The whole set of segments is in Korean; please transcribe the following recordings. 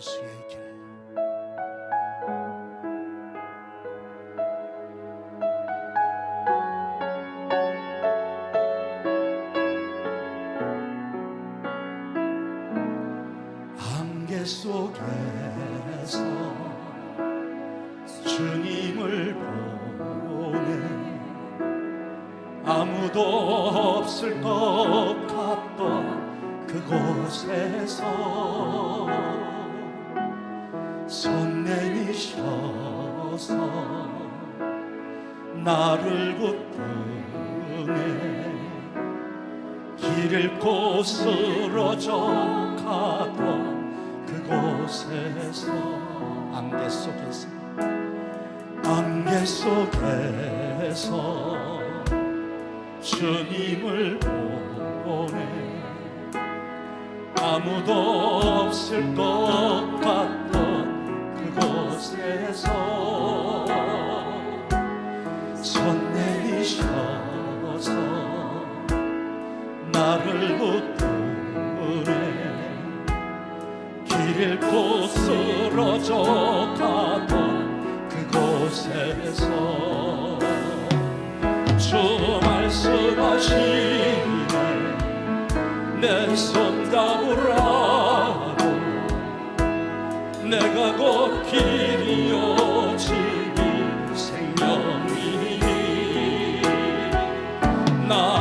예수의 길 안개 속에서 주님을 보네 아무도 없을 것 같던 그곳에서 손 내미셔서 나를 붙드네 길 잃고 쓰러져 가던 그곳에서 안개 속에서 안개 속에서 주님을 보네 아무도 없을 것그 곳에서 손 내미셔서 나를 붙드네 길 잃고 쓰러져 가던 그곳에서 주 말씀하시네 내 손 잡으라고 내가 곧 길이요 진리 생명이니 나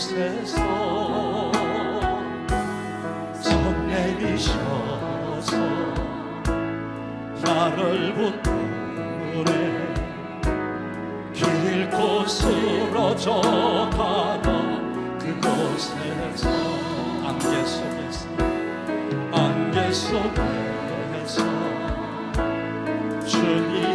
그곳에서 손 내미셔서 나를 붙드네 길 잃고 쓰러져 가던 그곳에서 안개 속에서 안개 속에서 주님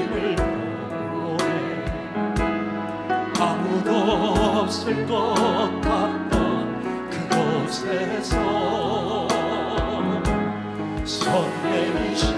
없을 것 같던 그곳에서 손 내미셔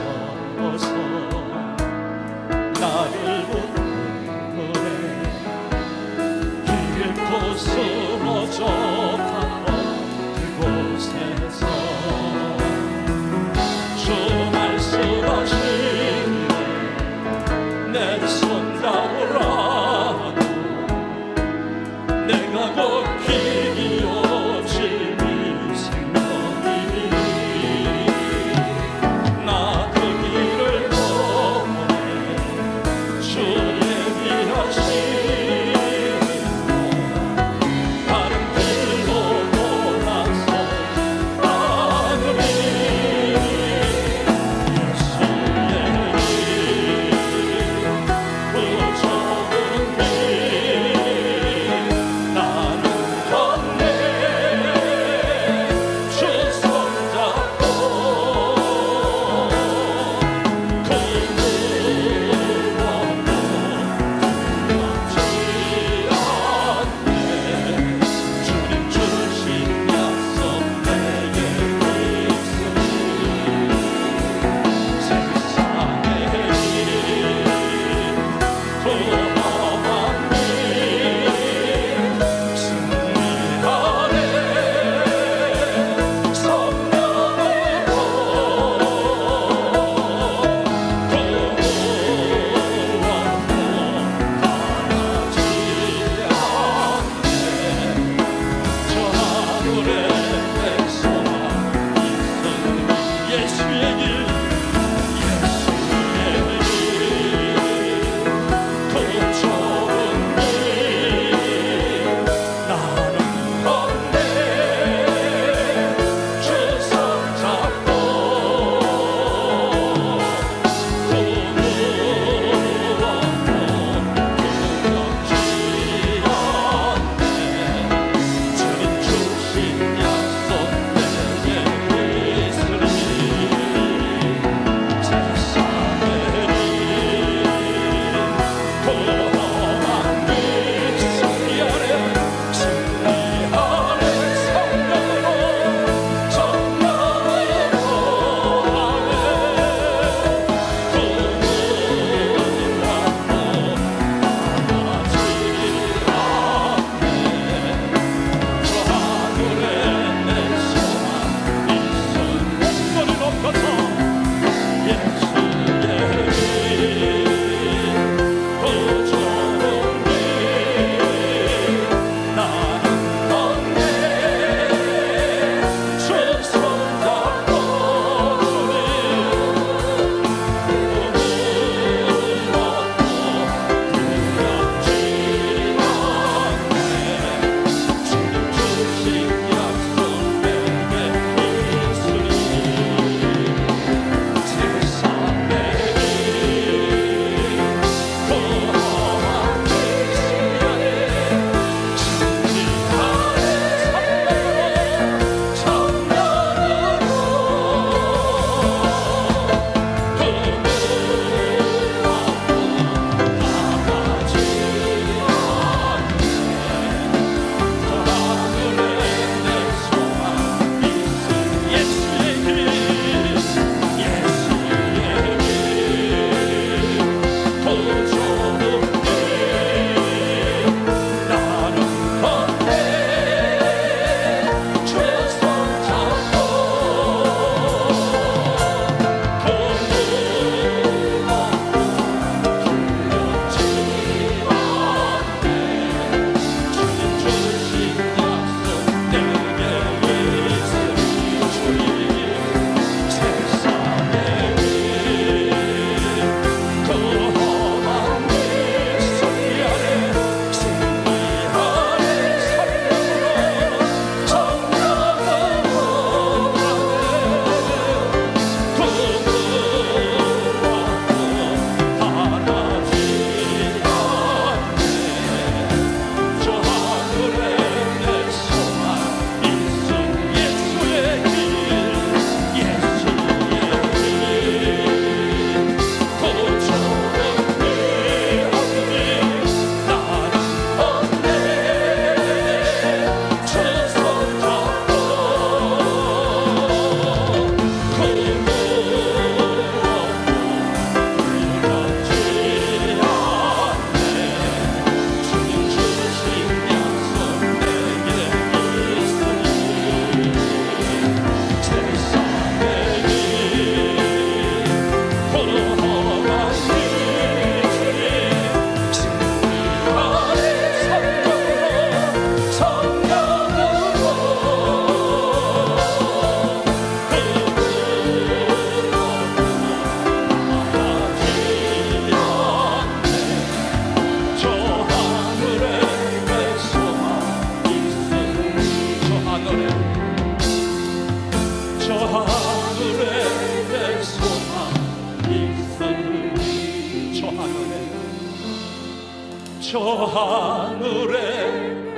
저 하늘에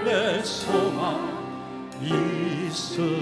내 소망 있으니